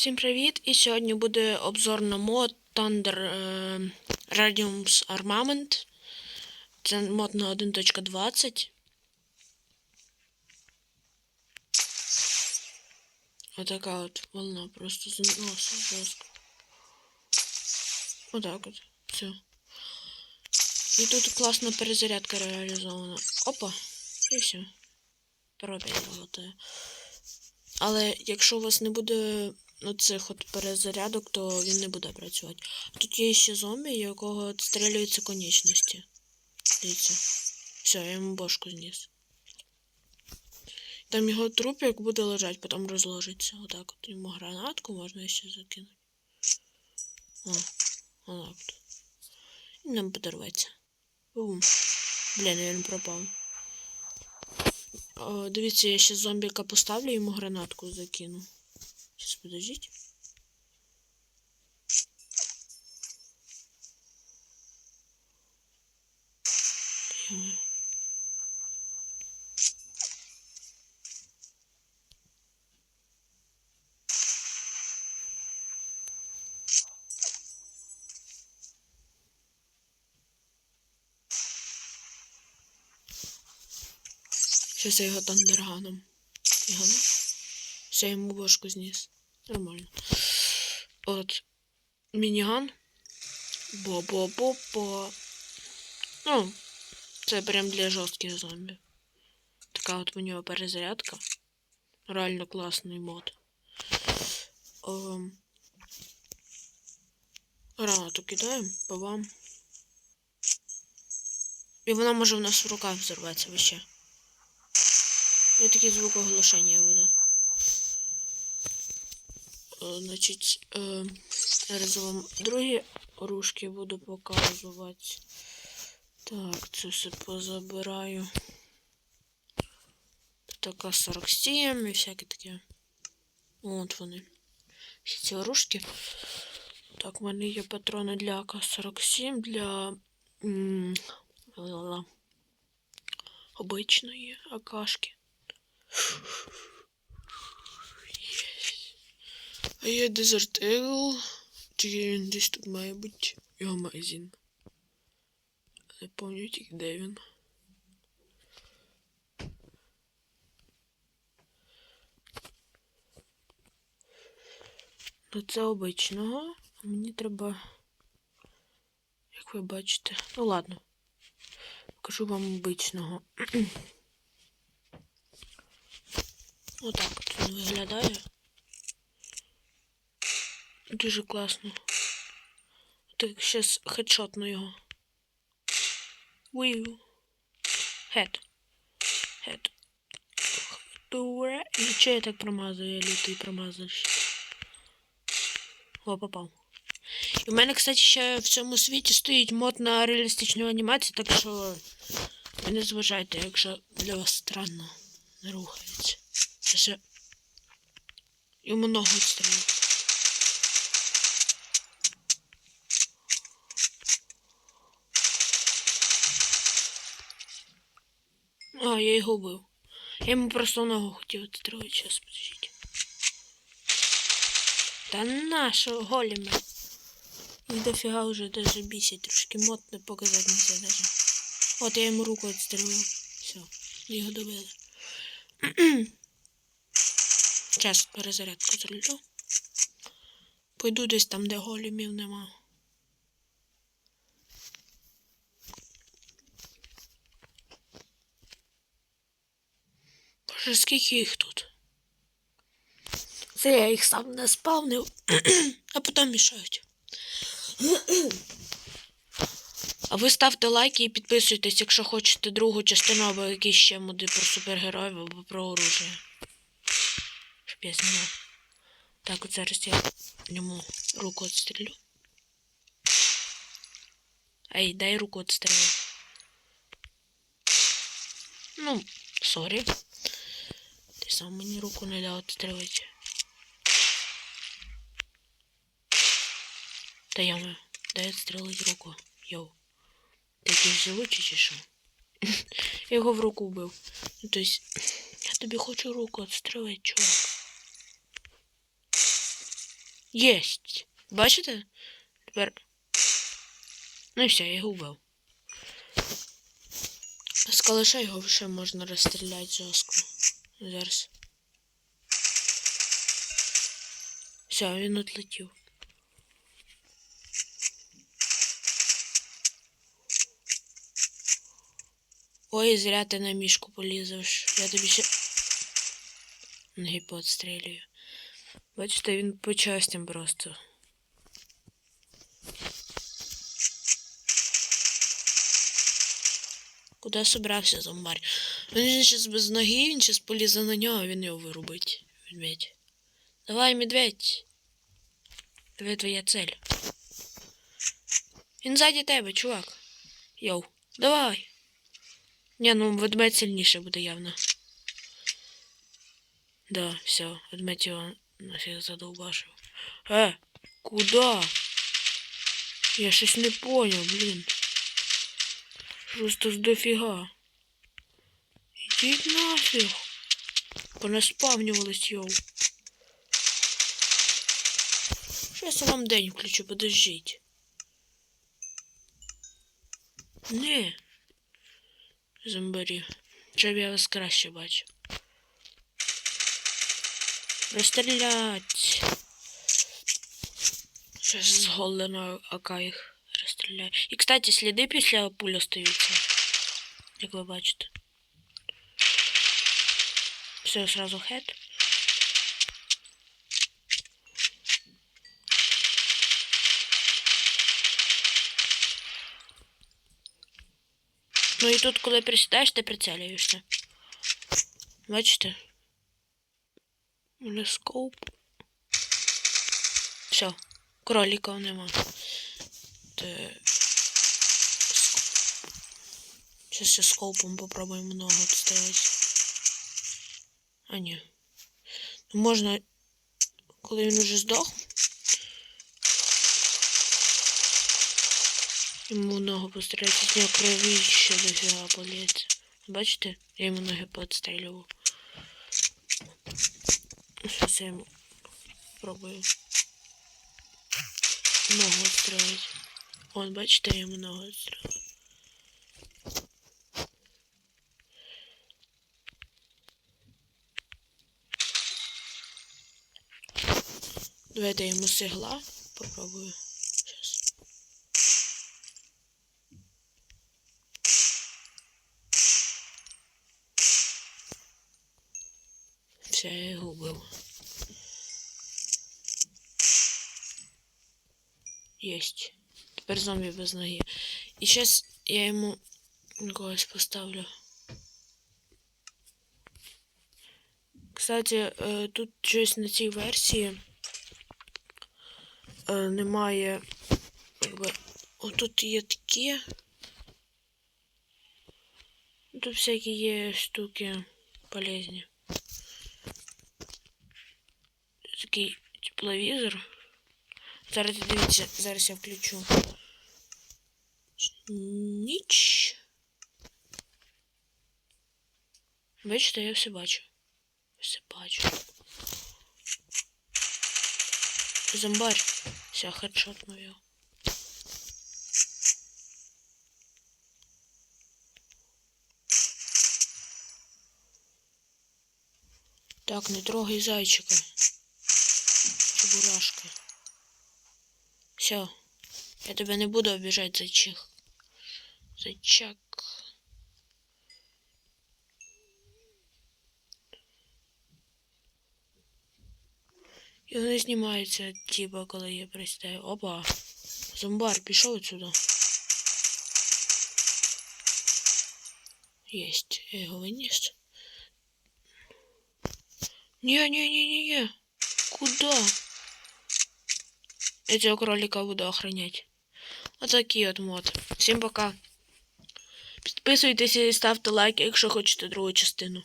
Всім привіт! І сьогодні буде обзор на мод Thunder е, Radiums Armament. Це мод на 1.20. Отака от волна просто зносить жорстко. Отак от. Все. І тут класна перезарядка реалізована. Опа! І все. Пробіг готує. Але якщо у вас не буде оцих от перезарядок, то він не буде працювати. Тут є ще зомбі, якого відстрілюються конечності. Дивіться. Все, я йому бошку зніс. Там його труп як буде лежати, потім розложиться. Отак от. Йому гранатку можна ще закинути. О, отак от. І нам подорветься. Бум. Блін, він пропав. О, дивіться, я ще зомбіка поставлю, йому гранатку закину. Сейчас, подождите. Сейчас я його тандерганом. Все, йому бошку зніс. Нормально. От. Мініган. Бо-бо-бо-бо. Ну, це прям для жорстких зомбі. Така от у нього перезарядка. Реально класний мод. Ем. Гранату кидаємо, бабам. І вона може в нас в руках взорватися вообще. І такий звук оголошення буде. Е, Значить, е, зараз вам другі оружки буду показувати. Так, це все позабираю. Така 47 і всяке таке. От вони. Всі ці оружки. Так, в мене є патрони для АК-47, для м, ла-ла-ла, обичної АКшки. А є Desert Eagle. Тільки він десь тут має бути його магазин. Не пам'ятаю тільки де він. Ну це обичного. Мені треба. Як ви бачите. Ну ладно. Покажу вам обичного. Отак от він виглядає. Дуже класно. Так, зараз хедшотну його. Вию. Хед. Хед. Дуре. І чого я так промазую, я лютий промазуєш. О, попав. І в мене, кстати, ще в цьому світі стоїть мод на реалістичну анімацію, так що не зважайте, якщо для вас странно не рухається. Це ще йому ногу відстрілюють. А, я його вбив. Я йому просто ногу хотів відстрілити. Зараз, подождіть. Та наша голіме. Їх дофіга вже даже бісять. Трошки мод не показати нельзя даже. От я йому руку відстрілив. Все, його добили. Зараз перезарядку зроблю. Пойду десь там, де голімів нема. Боже, скільки їх тут? Це я їх сам не спавнив, а потім мішають. А ви ставте лайки і підписуйтесь, якщо хочете другу частину або якісь ще моди про супергероїв або про оружие. Щоб я знімав. Так, от зараз я йому руку відстрілю. Ей, дай руку відстрілю. Ну, сорі. Ти сам мені руку не дав відстрілити. Та я. Дай відстрілити руку. Йоу. Ти якийсь живучий чи що? Я його в руку вбив. Ну, тобто, я тобі хочу руку відстрілити, чувак. Єсть. Бачите? Тепер. Ну і все, я його вбив. З калаша його ще можна розстріляти жорстко. Зараз. Все, він отлетів. Ой, зря ти на мішку полізеш. Я тобі ще. Ноги поотстрілюю. Бачите, він по частям просто. Куди собрався зомбар? Він зараз без ноги, він зараз полізе на нього, він його вирубить. Медведь. Давай, медведь. Тебе твоя цель. Він ззаді тебе, чувак. Йоу. Давай. Ні, ну ведмедь сильніше буде явно. Да, все, ведмедь його нафіг задовбашив. Е, куда? Я щось не понял, блін. Просто ж дофіга. Ідіть нафіг. Понаспавнювались, йоу. Щас я вам день включу, подождіть. Не. Зомбарі. Щоб я вас краще бачив. Розстрілять. Щас з голеною АК їх розстріляю. І, кстати, сліди після пуль остаються. Як ви бачите. Все, сразу хед. Ну і тут, коли присідаєш, ти прицелюєшся. Бачите? У мене скоп. Все, кроліка нема. Те... Сейчас я скопом попробуємо ногу відстрілити. А ні. Ну, можна, коли він уже здох. Йому в ногу постріляти, з нього кровіще дофіга полється. Бачите? Я йому ноги поотстрілював. Сейчас я ему пробую ногу отстрелить. Вон, бачите, я ногу отстрелил. Давайте я ему с попробую. Сейчас. Все, я його вбив. Єсть. Тепер зомбі без ноги. І зараз я йому когось поставлю. Кстати, е, тут щось на цій версії е, немає. Якби. Отут є такі. Тут всякі є штуки полезні. Такий тепловізор. Зараз дивіться, зараз я включу. Ніч. Бачите, я все бачу. Все бачу. Зомбарь. Все, хедшот його. Так, не трогай зайчика. Чебурашка. Все. Я тебя не буду обижать, зайчих. Зайчак. І вони знімаються, типа, коли я пристаю. Опа. Зомбар пішов отсюда. Есть. Я його виніс. Не-не-не-не-не. Куда? Я цього кролика буду охранять. Отакий от мод. Всім пока. Підписуйтесь і ставте лайк, якщо хочете другу частину.